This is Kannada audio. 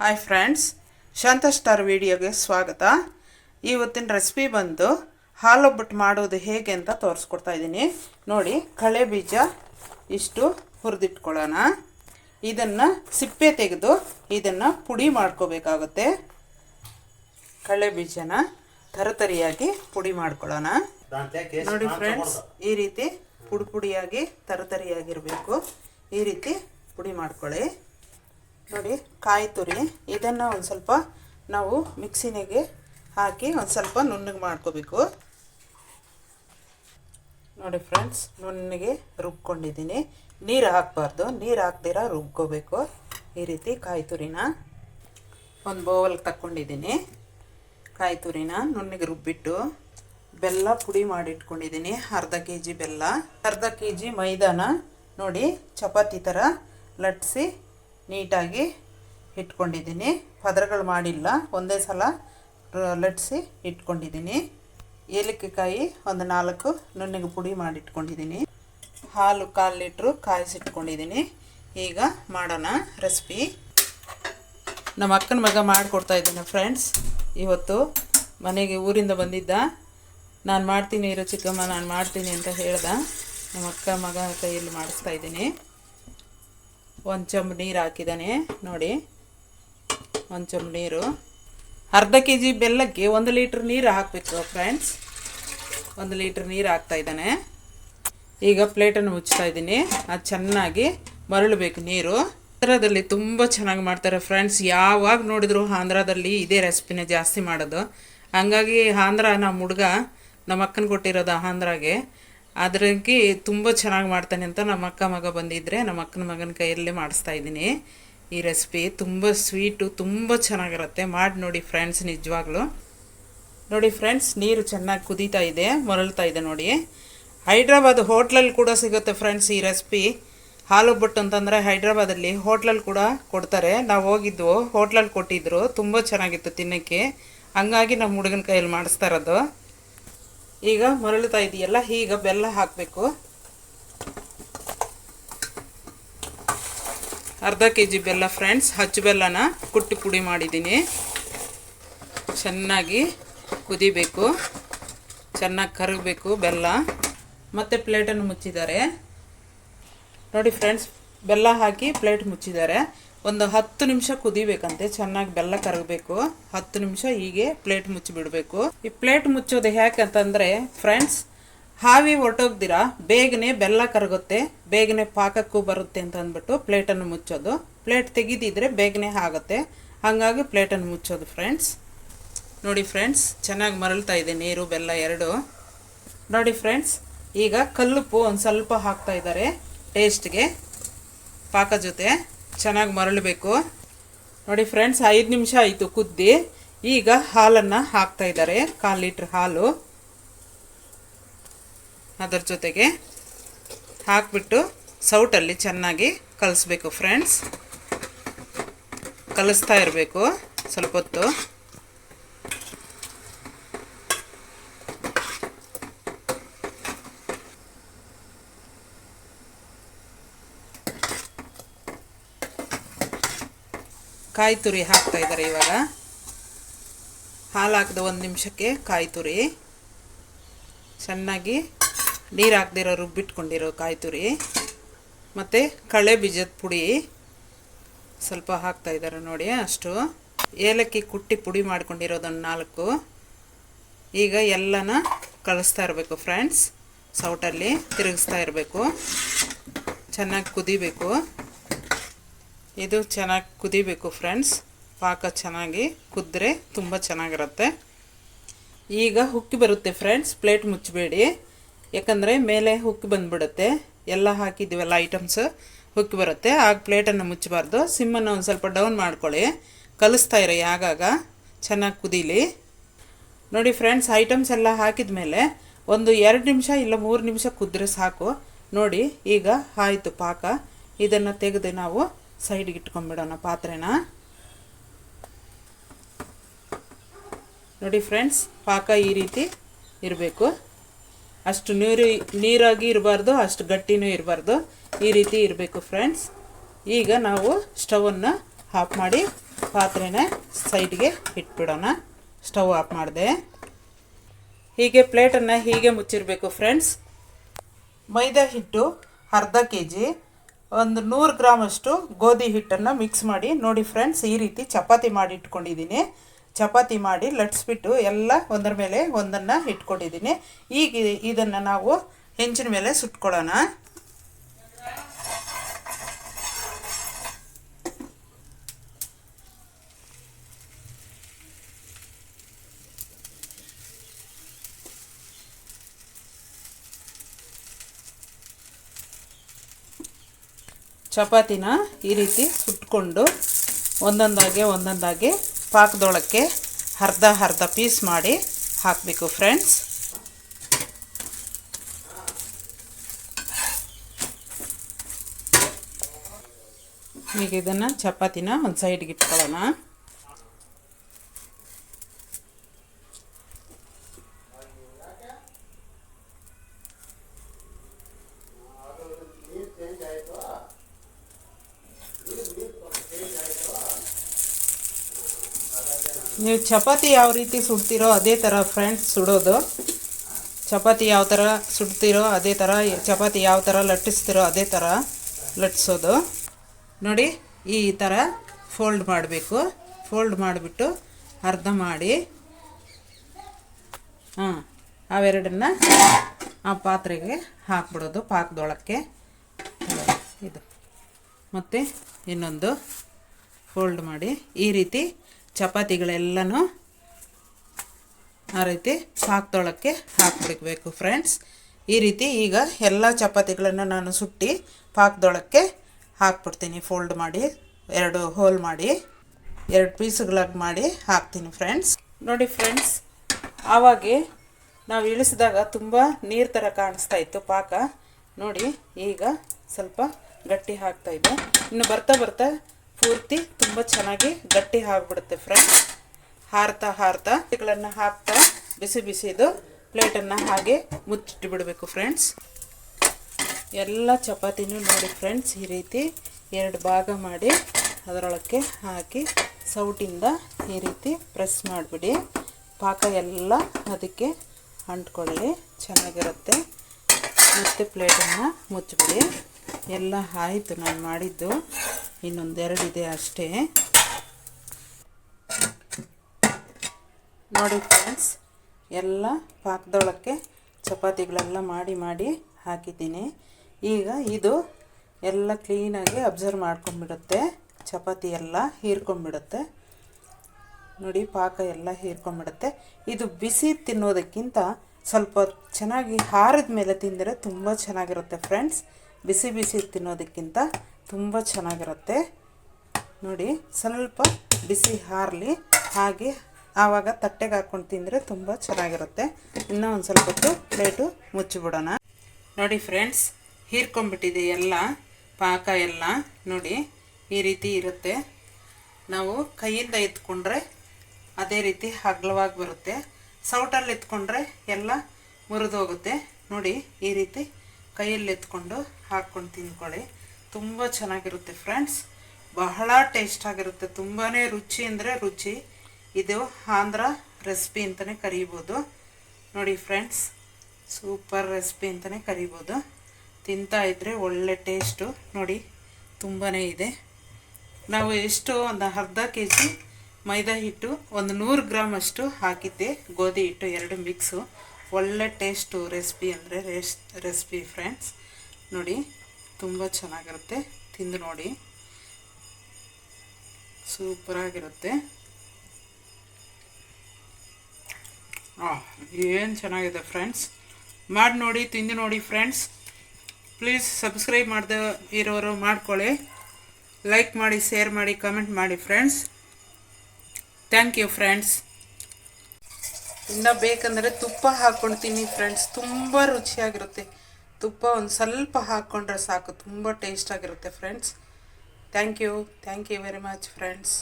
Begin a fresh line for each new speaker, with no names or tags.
ಹಾಯ್ ಫ್ರೆಂಡ್ಸ್ ಶಾಂತ ಸ್ಟಾರ್ ವಿಡಿಯೋಗೆ ಸ್ವಾಗತ. ಇವತ್ತಿನ ರೆಸಿಪಿ ಬಂದು ಹಾಲೊಬ್ಬಟ್ಟು ಮಾಡೋದು ಹೇಗೆ ಅಂತ ತೋರಿಸ್ಕೊಡ್ತಾ ಇದ್ದೀನಿ. ನೋಡಿ ಕಳೆ ಬೀಜ ಇಷ್ಟು ಹುರಿದಿಟ್ಕೊಳ್ಳೋಣ. ಇದನ್ನು ಸಿಪ್ಪೆ ತೆಗೆದು ಇದನ್ನು ಪುಡಿ ಮಾಡ್ಕೋಬೇಕಾಗುತ್ತೆ. ಕಳೆ ಬೀಜನ ತರತರಿಯಾಗಿ ಪುಡಿ ಮಾಡ್ಕೊಳ್ಳೋಣ. ನೋಡಿ ಫ್ರೆಂಡ್ಸ್ ಈ ರೀತಿ ಪುಡಿ ಪುಡಿಯಾಗಿ ತರತರಿಯಾಗಿರಬೇಕು. ಈ ರೀತಿ ಪುಡಿ ಮಾಡ್ಕೊಳ್ಳಿ. ನೋಡಿ, ಕಾಯಿ ತುರಿ. ಇದನ್ನು ಒಂದು ಸ್ವಲ್ಪ ನಾವು ಮಿಕ್ಸಿನಿಗೆ ಹಾಕಿ ಒಂದು ಸ್ವಲ್ಪ ನುಣ್ಣಗೆ ಮಾಡ್ಕೋಬೇಕು. ನೋಡಿ ಫ್ರೆಂಡ್ಸ್, ನುಣ್ಣಗೆ ರುಬ್ಕೊಂಡಿದ್ದೀನಿ. ನೀರು ಹಾಕಬಾರ್ದು. ನೀರು ಹಾಕ್ದಿರ ರುಬ್ಕೋಬೇಕು. ಈ ರೀತಿ ಕಾಯಿ ತುರಿನ ಒಂದು ಬೌಲ್ಗೆ ತಕ್ಕೊಂಡಿದ್ದೀನಿ. ಕಾಯಿ ತುರಿನ ನುಣ್ಣಗೆ ರುಬ್ಬಿಟ್ಟು ಬೆಲ್ಲ ಪುಡಿ ಮಾಡಿಟ್ಕೊಂಡಿದ್ದೀನಿ. ಅರ್ಧ ಕೆ ಜಿ ಬೆಲ್ಲ. ಅರ್ಧ ಕೆ ಜಿ ಮೈದಾನ ನೋಡಿ, ಚಪಾತಿ ಥರ ಲಟ್ಸಿ ನೀಟಾಗಿ ಇಟ್ಕೊಂಡಿದ್ದೀನಿ. ಪದರಗಳು ಮಾಡಿಲ್ಲ. ಒಂದೇ ಸಲ ಲಟ್ಸಿ ಇಟ್ಕೊಂಡಿದ್ದೀನಿ. ಏಲಕ್ಕಿಕಾಯಿ ಒಂದು ನಾಲ್ಕು ನುಣ್ಣಗೆ ಪುಡಿ ಮಾಡಿಟ್ಕೊಂಡಿದ್ದೀನಿ. ಹಾಲು ಕಾಲು ಲೀಟ್ರು ಕಾಯಿಸಿಟ್ಕೊಂಡಿದ್ದೀನಿ. ಈಗ ಮಾಡೋಣ ರೆಸಿಪಿ. ನಮ್ಮ ಅಕ್ಕನ ಮಗ ಮಾಡಿಕೊಡ್ತಾ ಇದ್ದೀನಿ ಫ್ರೆಂಡ್ಸ್. ಇವತ್ತು ಮನೆಗೆ ಊರಿಂದ ಬಂದಿದ್ದ. ನಾನು ಮಾಡ್ತೀನಿ ಇರೋ ಚಿಕ್ಕಮ್ಮ, ನಾನು ಮಾಡ್ತೀನಿ ಅಂತ ಹೇಳ್ದ. ನಮ್ಮ ಅಕ್ಕ ಮಗ ಕೈಯಲ್ಲಿ ಮಾಡಿಸ್ತಾ ಇದ್ದೀನಿ. ಒಂದು ಚಂಬು ನೀರು ಹಾಕಿದ್ದಾನೆ ನೋಡಿ. ಒಂದು ಚಂಬು ನೀರು. ಅರ್ಧ ಕೆ ಜಿ ಬೆಲ್ಲಕ್ಕೆ ಒಂದು ಲೀಟ್ರ್ ನೀರು ಹಾಕಬೇಕು ಫ್ರೆಂಡ್ಸ್ ಒಂದು ಲೀಟ್ರ್ ನೀರು ಹಾಕ್ತಾ ಇದ್ದಾನೆ. ಈಗ ಪ್ಲೇಟನ್ನು ಮುಚ್ತಾ ಇದ್ದೀನಿ. ಅದು ಚೆನ್ನಾಗಿ ಮರಳಬೇಕು ನೀರು. ಆಂಧ್ರದಲ್ಲಿ ತುಂಬ ಚೆನ್ನಾಗಿ ಮಾಡ್ತಾರೆ ಫ್ರೆಂಡ್ಸ್ ಯಾವಾಗ ನೋಡಿದ್ರು ಆಂಧ್ರದಲ್ಲಿ ಇದೇ ರೆಸಿಪಿನೇ ಜಾಸ್ತಿ ಮಾಡೋದು. ಹಂಗಾಗಿ ಆಂಧ್ರ ನಮ್ಮ ಹುಡುಗ ನಮ್ಮ ಅಕ್ಕನ ಕೊಟ್ಟಿರೋದು ಆಂಧ್ರಾಗೆ. ಅದ್ರಾಗೆ ತುಂಬ ಚೆನ್ನಾಗಿ ಮಾಡ್ತಾನೆ ಅಂತ ನಮ್ಮ ಅಕ್ಕ ಮಗ ಬಂದಿದ್ದರೆ ನಮ್ಮ ಅಕ್ಕನ ಮಗನ ಕೈಯಲ್ಲೇ ಮಾಡಿಸ್ತಾ ಇದ್ದೀನಿ. ಈ ರೆಸಿಪಿ ತುಂಬ ಸ್ವೀಟು ತುಂಬ ಚೆನ್ನಾಗಿರುತ್ತೆ. ಮಾಡಿ ನೋಡಿ ಫ್ರೆಂಡ್ಸ್ ನಿಜವಾಗ್ಲೂ. ನೋಡಿ ಫ್ರೆಂಡ್ಸ್ ನೀರು ಚೆನ್ನಾಗಿ ಕುದೀತಾ ಇದೆ, ಮರಳ್ತಾ ಇದೆ ನೋಡಿ. ಹೈದ್ರಾಬಾದ್ ಹೋಟ್ಲಲ್ಲಿ ಕೂಡ ಸಿಗುತ್ತೆ ಫ್ರೆಂಡ್ಸ್ ಈ ರೆಸಿಪಿ ಹಾಲುಬ್ಬಟ್ಟು ಅಂತಂದರೆ ಹೈದ್ರಾಬಾದಲ್ಲಿ ಹೋಟ್ಲಲ್ಲಿ ಕೂಡ ಕೊಡ್ತಾರೆ. ನಾವು ಹೋಗಿದ್ವು, ಹೋಟ್ಲಲ್ಲಿ ಕೊಟ್ಟಿದ್ರು. ತುಂಬ ಚೆನ್ನಾಗಿತ್ತು ತಿನ್ನೋಕ್ಕೆ. ಹಂಗಾಗಿ ನಮ್ಮ ಹುಡುಗನ ಕೈಯಲ್ಲಿ ಮಾಡಿಸ್ತಾ ಇರೋದು. ಈಗ ಮರಳುತ್ತಾ ಇದೆಯಲ್ಲ ಈಗ ಬೆಲ್ಲ ಹಾಕಬೇಕು. ಅರ್ಧ ಕೆ ಜಿ ಬೆಲ್ಲ ಫ್ರೆಂಡ್ಸ್ ಹಚ್ಚು ಬೆಲ್ಲನ ಕುಟ್ಟಿ ಪುಡಿ ಮಾಡಿದ್ದೀನಿ. ಚೆನ್ನಾಗಿ ಕುದಿಬೇಕು. ಚೆನ್ನಾಗಿ ಕರಗಬೇಕು ಬೆಲ್ಲ. ಮತ್ತು ಪ್ಲೇಟನ್ನು ಮುಚ್ಚಿದ್ದಾರೆ. ನೋಡಿ ಫ್ರೆಂಡ್ಸ್ ಬೆಲ್ಲ ಹಾಕಿ ಪ್ಲೇಟ್ ಮುಚ್ಚಿದ್ದಾರೆ. ಒಂದು ಹತ್ತು ನಿಮಿಷ ಕುದಿಬೇಕಂತೆ. ಚೆನ್ನಾಗಿ ಬೆಲ್ಲ ಕರಗಬೇಕು. ಹತ್ತು ನಿಮಿಷ ಹೀಗೆ ಪ್ಲೇಟ್ ಮುಚ್ಚಿಬಿಡಬೇಕು. ಈ ಪ್ಲೇಟ್ ಮುಚ್ಚೋದು ಯಾಕಂತಂದರೆ ಫ್ರೆಂಡ್ಸ್ ಹಾವಿ ಹೊರಟೋಗ್ದಿರಾ? ಬೇಗನೆ ಬೆಲ್ಲ ಕರಗುತ್ತೆ. ಬೇಗನೆ ಪಾಕಕ್ಕೂ ಬರುತ್ತೆ ಅಂತ ಅಂದ್ಬಿಟ್ಟು ಪ್ಲೇಟನ್ನು ಮುಚ್ಚೋದು. ಪ್ಲೇಟ್ ತೆಗೆದಿದ್ರೆ ಬೇಗನೆ ಆಗುತ್ತೆ. ಹಾಗಾಗಿ ಪ್ಲೇಟನ್ನು ಮುಚ್ಚೋದು ಫ್ರೆಂಡ್ಸ್ ನೋಡಿ ಫ್ರೆಂಡ್ಸ್ ಚೆನ್ನಾಗಿ ಮರಳ್ತಾ ಇದೆ ನೀರು, ಬೆಲ್ಲ ಎರಡು. ನೋಡಿ ಫ್ರೆಂಡ್ಸ್ ಈಗ ಕಲ್ಲುಪ್ಪು ಒಂದು ಸ್ವಲ್ಪ ಹಾಕ್ತಾ ಇದ್ದಾರೆ ಟೇಸ್ಟ್ಗೆ. ಪಾಕ ಜೊತೆ ಚೆನ್ನಾಗಿ ಮರಳಬೇಕು. ನೋಡಿ ಫ್ರೆಂಡ್ಸ್ ಐದು ನಿಮಿಷ ಆಯಿತು ಕುದ್ದಿ. ಈಗ ಹಾಲನ್ನು ಹಾಕ್ತಾ ಇದ್ದಾರೆ. ಕಾಲು ಲೀಟ್ರ್ ಹಾಲು. ಅದರ ಜೊತೆಗೆ ಹಾಕ್ಬಿಟ್ಟು ಸೌಟಲ್ಲಿ ಚೆನ್ನಾಗಿ ಕಲಿಸ್ಬೇಕು ಫ್ರೆಂಡ್ಸ್ ಕಲಿಸ್ತಾ ಇರಬೇಕು ಸ್ವಲ್ಪ ಹೊತ್ತು. ಕಾಯಿ ತುರಿ ಹಾಕ್ತಾ ಇದ್ದಾರೆ ಇವಾಗ. ಹಾಲು ಹಾಕಿದ ಒಂದು ನಿಮಿಷಕ್ಕೆ ಕಾಯಿ ತುರಿ ಚೆನ್ನಾಗಿ ನೀರು ಹಾಕ್ದಿರೋ ರುಬ್ಬಿಟ್ಕೊಂಡಿರೋ ಕಾಯಿ ತುರಿ ಮತ್ತು ಕಳೆ ಬೀಜದ ಪುಡಿ ಸ್ವಲ್ಪ ಹಾಕ್ತಾ ಇದ್ದಾರೆ ನೋಡಿ ಅಷ್ಟು. ಏಲಕ್ಕಿ ಕುಟ್ಟಿ ಪುಡಿ ಮಾಡ್ಕೊಂಡಿರೋದೊಂದು ನಾಲ್ಕು. ಈಗ ಎಲ್ಲನ ಕಳಿಸ್ತಾ ಇರಬೇಕು ಫ್ರೆಂಡ್ಸ್ ಸೌಟಲ್ಲಿ ತಿರುಗಿಸ್ತಾ ಇರಬೇಕು. ಚೆನ್ನಾಗಿ ಕುದಿಬೇಕು. ಇದು ಚೆನ್ನಾಗಿ ಕುದಿಬೇಕು ಫ್ರೆಂಡ್ಸ್ ಪಾಕ ಚೆನ್ನಾಗಿ ಕುದ್ರೆ ತುಂಬ ಚೆನ್ನಾಗಿರುತ್ತೆ. ಈಗ ಹುಕ್ಕಿ ಬರುತ್ತೆ ಫ್ರೆಂಡ್ಸ್ ಪ್ಲೇಟ್ ಮುಚ್ಚಬೇಡಿ. ಯಾಕಂದರೆ ಮೇಲೆ ಹುಕ್ಕಿ ಬಂದುಬಿಡುತ್ತೆ. ಎಲ್ಲ ಹಾಕಿದ್ದೀವಲ್ಲ ಐಟಮ್ಸ್ ಹುಕ್ಕಿ ಬರುತ್ತೆ. ಆಗ ಪ್ಲೇಟನ್ನು ಮುಚ್ಚಬಾರ್ದು. ಸಿಮ್ಮನ್ನು ಒಂದು ಸ್ವಲ್ಪ ಡೌನ್ ಮಾಡ್ಕೊಳ್ಳಿ. ಕಲಿಸ್ತಾ ಇರಿ ಆಗಾಗ. ಚೆನ್ನಾಗಿ ಕುದೀಲಿ. ನೋಡಿ ಫ್ರೆಂಡ್ಸ್ ಐಟಮ್ಸ್ ಎಲ್ಲ ಹಾಕಿದ ಮೇಲೆ ಒಂದು ಎರಡು ನಿಮಿಷ ಇಲ್ಲ ಮೂರು ನಿಮಿಷ ಕುದ್ರೆ ಸಾಕು. ನೋಡಿ ಈಗ ಆಯಿತು ಪಾಕ. ಇದನ್ನು ತೆಗೆದು ನಾವು ಸೈಡ್ಗೆ ಇಟ್ಕೊಂಡ್ಬಿಡೋಣ ಪಾತ್ರೆನ. ನೋಡಿ ಫ್ರೆಂಡ್ಸ್, ಪಾಕ ಈ ರೀತಿ ಇರಬೇಕು. ಅಷ್ಟು ನೀರು, ನೀರಾಗಿ ಇರಬಾರ್ದು, ಅಷ್ಟು ಗಟ್ಟಿನೂ ಇರಬಾರ್ದು. ಈ ರೀತಿ ಇರಬೇಕು ಫ್ರೆಂಡ್ಸ್. ಈಗ ನಾವು ಸ್ಟವನ್ನು ಆಫ್ ಮಾಡಿ ಪಾತ್ರೆನ ಸೈಡ್ಗೆ ಇಟ್ಬಿಡೋಣ. ಸ್ಟವ್ ಆಫ್ ಮಾಡಿದೆ. ಹೀಗೆ ಪ್ಲೇಟನ್ನು ಹೀಗೆ ಮುಚ್ಚಿರಬೇಕು ಫ್ರೆಂಡ್ಸ್. ಮೈದಾ ಹಿಟ್ಟು ಅರ್ಧ ಕೆ ಜಿ ಒಂದು ನೂರು ಗ್ರಾಮಷ್ಟು ಗೋಧಿ ಹಿಟ್ಟನ್ನು ಮಿಕ್ಸ್ ಮಾಡಿ. ನೋಡಿ ಫ್ರೆಂಡ್ಸ್ ಈ ರೀತಿ ಚಪಾತಿ ಮಾಡಿ ಇಟ್ಕೊಂಡಿದ್ದೀನಿ. ಚಪಾತಿ ಮಾಡಿ ಲಟ್ಸ್ಬಿಟ್ಟು ಎಲ್ಲ ಒಂದರ ಮೇಲೆ ಒಂದನ್ನು ಇಟ್ಕೊಂಡಿದ್ದೀನಿ. ಈಗ ಇದನ್ನು ನಾವು ಹೆಂಚಿನ ಮೇಲೆ ಸುಟ್ಕೊಳ್ಳೋಣ. ಚಪಾತಿನ ಈ ರೀತಿ ಸುಟ್ಕೊಂಡು ಒಂದೊಂದಾಗೆ ಒಂದೊಂದಾಗೆ ಪಾಕದೊಳಕ್ಕೆ ಅರ್ಧ ಅರ್ಧ ಪೀಸ್ ಮಾಡಿ ಹಾಕಬೇಕು ಫ್ರೆಂಡ್ಸ್. ಈಗ ಇದನ್ನು ಚಪಾತಿನ ಒಂದು ಸೈಡ್ಗೆ ಇಟ್ಕೊಳ್ಳೋಣ. ನೀವು ಚಪಾತಿ ಯಾವ ರೀತಿ ಸುಡ್ತೀರೋ ಅದೇ ಥರ ಫ್ರೆಂಡ್ಸ್ ಸುಡೋದು. ಚಪಾತಿ ಯಾವ ಥರ ಸುಡ್ತೀರೋ ಅದೇ ಥರ, ಚಪಾತಿ ಯಾವ ಥರ ಲಟ್ಟಿಸ್ತೀರೋ ಅದೇ ಥರ ಲಟ್ಟಿಸೋದು. ನೋಡಿ, ಈ ಥರ ಫೋಲ್ಡ್ ಮಾಡಬೇಕು. ಫೋಲ್ಡ್ ಮಾಡಿಬಿಟ್ಟು ಅರ್ಧ ಮಾಡಿ, ಹಾಂ, ಅವೆರಡನ್ನು ಆ ಪಾತ್ರೆಗೆ ಹಾಕ್ಬಿಡೋದು, ಪಾಕದೊಳಕ್ಕೆ. ಇದು. ಮತ್ತು ಇನ್ನೊಂದು ಫೋಲ್ಡ್ ಮಾಡಿ, ಈ ರೀತಿ ಚಪಾತಿಗಳೆಲ್ಲನೂ ಆ ರೀತಿ ಪಾಕದೊಳಕ್ಕೆ ಹಾಕ್ಬಿಡ್ಬೇಕು ಫ್ರೆಂಡ್ಸ್ ಈ ರೀತಿ ಈಗ ಎಲ್ಲ ಚಪಾತಿಗಳನ್ನು ನಾನು ಸುಟ್ಟಿ ಪಾಕದೊಳಕ್ಕೆ ಹಾಕ್ಬಿಡ್ತೀನಿ. ಫೋಲ್ಡ್ ಮಾಡಿ, ಎರಡು ಹೋಲ್ ಮಾಡಿ, ಎರಡು ಪೀಸ್ಗಳಾಗಿ ಮಾಡಿ ಹಾಕ್ತೀನಿ ಫ್ರೆಂಡ್ಸ್ ನೋಡಿ ಫ್ರೆಂಡ್ಸ್ ಆವಾಗೆ ನಾವು ಇಳಿಸಿದಾಗ ತುಂಬ ನೀರು ಥರ ಕಾಣಿಸ್ತಾ ಇತ್ತು ಪಾಕ. ನೋಡಿ ಈಗ ಸ್ವಲ್ಪ ಗಟ್ಟಿ ಹಾಕ್ತಾಯಿದ್ದೆ ಇನ್ನು ಬರ್ತಾ ಬರ್ತಾ ಪೂರ್ತಿ ತುಂಬ ಚೆನ್ನಾಗಿ ಗಟ್ಟಿ ಆಗಿಬಿಡುತ್ತೆ ಫ್ರೆಂಡ್ಸ್ ಹಾರ್ತಾ ಹಾರ್ತಾ ಇವುಗಳನ್ನು ಹಾಕ್ತಾ ಬಿಸಿ ಬಿಸಿದು ಪ್ಲೇಟನ್ನು ಹಾಗೆ ಮುಚ್ಚಿಟ್ಟು ಬಿಡಬೇಕು ಫ್ರೆಂಡ್ಸ್ ಎಲ್ಲ ಚಪಾತಿನೂ ನೋಡಿ ಫ್ರೆಂಡ್ಸ್ ಈ ರೀತಿ ಎರಡು ಭಾಗ ಮಾಡಿ ಅದರೊಳಕ್ಕೆ ಹಾಕಿ ಸೌಟಿಂದ ಈ ರೀತಿ ಪ್ರೆಸ್ ಮಾಡಿಬಿಡಿ. ಪಾಕ ಎಲ್ಲ ಅದಕ್ಕೆ ಅಂಟ್ಕೊಳ್ಳಿ, ಚೆನ್ನಾಗಿರುತ್ತೆ. ಮತ್ತು ಪ್ಲೇಟನ್ನು ಮುಚ್ಚಿಬಿಡಿ. ಎಲ್ಲ ಆಯಿತು, ನಾನು ಮಾಡಿದ್ದು. ಇನ್ನೊಂದೆರಡಿದೆ ಅಷ್ಟೇ. ನೋಡಿ ಫ್ರೆಂಡ್ಸ್ ಎಲ್ಲ ಪಾಕದೊಳಕ್ಕೆ ಚಪಾತಿಗಳೆಲ್ಲ ಮಾಡಿ ಮಾಡಿ ಹಾಕಿದ್ದೀನಿ. ಈಗ ಇದು ಎಲ್ಲ ಕ್ಲೀನಾಗಿ ಅಬ್ಸರ್ವ್ ಮಾಡ್ಕೊಂಬಿಡುತ್ತೆ ಚಪಾತಿ ಎಲ್ಲ ಹೀರ್ಕೊಂಬಿಡುತ್ತೆ ನೋಡಿ ಪಾಕ ಎಲ್ಲ ಹೀರ್ಕೊಂಬಿಡುತ್ತೆ ಇದು ಬಿಸಿ ತಿನ್ನೋದಕ್ಕಿಂತ ಸ್ವಲ್ಪ ಚೆನ್ನಾಗಿ ಹಾರಿದ ಮೇಲೆ ತಿಂದರೆ ತುಂಬ ಚೆನ್ನಾಗಿರುತ್ತೆ ಫ್ರೆಂಡ್ಸ್ ಬಿಸಿ ಬಿಸಿ ತಿನ್ನೋದಕ್ಕಿಂತ ತುಂಬ ಚೆನ್ನಾಗಿರುತ್ತೆ. ನೋಡಿ, ಸ್ವಲ್ಪ ಬಿಸಿ ಹಾರಲಿ, ಹಾಗೆ ಆವಾಗ ತಟ್ಟೆಗೆ ಹಾಕ್ಕೊಂಡು ತಿಂದರೆ ತುಂಬ ಚೆನ್ನಾಗಿರುತ್ತೆ. ಇನ್ನೂ ಒಂದು ಸ್ವಲ್ಪ ಹೊತ್ತು ಪ್ಲೇಟು ಮುಚ್ಚಿಬಿಡೋಣ. ನೋಡಿ ಫ್ರೆಂಡ್ಸ್ ಹೀರ್ಕೊಂಬಿಟ್ಟಿದೆ ಎಲ್ಲ ಪಾಕ ಎಲ್ಲ. ನೋಡಿ, ಈ ರೀತಿ ಇರುತ್ತೆ. ನಾವು ಕೈಯಿಂದ ಎತ್ಕೊಂಡ್ರೆ ಅದೇ ರೀತಿ ಹಗ್ಲವಾಗಿ ಬರುತ್ತೆ. ಸೌಟಲ್ಲಿ ಎತ್ಕೊಂಡ್ರೆ ಎಲ್ಲ ಮುರಿದೋಗುತ್ತೆ ನೋಡಿ, ಈ ರೀತಿ ಕೈಯಲ್ಲಿ ಎತ್ಕೊಂಡು ಹಾಕ್ಕೊಂಡು ತಿಂದ್ಕೊಳ್ಳಿ ತುಂಬ ಚೆನ್ನಾಗಿರುತ್ತೆ ಫ್ರೆಂಡ್ಸ್ ಬಹಳ ಟೇಸ್ಟ್ ಆಗಿರುತ್ತೆ. ತುಂಬಾ ರುಚಿ ಅಂದರೆ ರುಚಿ. ಇದು ಆಂಧ್ರ ರೆಸಿಪಿ ಅಂತಲೇ ಕರಿಬೋದು. ನೋಡಿ ಫ್ರೆಂಡ್ಸ್ ಸೂಪರ್ ರೆಸಿಪಿ ಅಂತಲೇ ಕರಿಬೋದು. ತಿಂತಾ ಇದ್ದರೆ ಒಳ್ಳೆ ಟೇಸ್ಟು ನೋಡಿ ತುಂಬಾ ಇದೆ. ನಾವು ಎಷ್ಟು ಒಂದು ಅರ್ಧ ಕೆ ಜಿ ಮೈದಾ ಹಿಟ್ಟು, ಒಂದು ನೂರು ಗ್ರಾಮ್ ಅಷ್ಟು ಹಾಕಿದ್ದೆ. ಗೋಧಿ ಹಿಟ್ಟು ಎರಡು ಮಿಕ್ಸು ಒಳ್ಳೆ ಟೇಸ್ಟು ರೆಸಿಪಿ ಅಂದರೆ ರೆಸ್ ರೆಸಿಪಿ ಫ್ರೆಂಡ್ಸ್ ನೋಡಿ ತುಂಬ ಚೆನ್ನಾಗಿರುತ್ತೆ. ತಿಂದು ನೋಡಿ. ಸೂಪರಾಗಿರುತ್ತೆ. ಏನು ಚೆನ್ನಾಗಿದೆ ಫ್ರೆಂಡ್ಸ್? ಮಾಡಿ ನೋಡಿ, ತಿಂದು ನೋಡಿ ಫ್ರೆಂಡ್ಸ್. ಪ್ಲೀಸ್ ಸಬ್ಸ್ಕ್ರೈಬ್ ಮಾಡದೆ ಇರೋರು ಮಾಡ್ಕೊಳ್ಳಿ. ಲೈಕ್ ಮಾಡಿ, ಶೇರ್ ಮಾಡಿ, ಕಮೆಂಟ್ ಮಾಡಿ ಫ್ರೆಂಡ್ಸ್. Thank you friends. ಇನ್ನು ಬೇಕಂದರೆ ತುಪ್ಪ ಹಾಕ್ಕೊಂಡು ತಿನ್ನಿ ಫ್ರೆಂಡ್ಸ್. ತುಂಬ ರುಚಿಯಾಗಿರುತ್ತೆ. ತುಪ್ಪ ಒಂದು ಸ್ವಲ್ಪ ಹಾಕ್ಕೊಂಡ್ರೆ ಸಾಕು. ತುಂಬ ಟೇಸ್ಟಾಗಿರುತ್ತೆ friends thank you thank you very much friends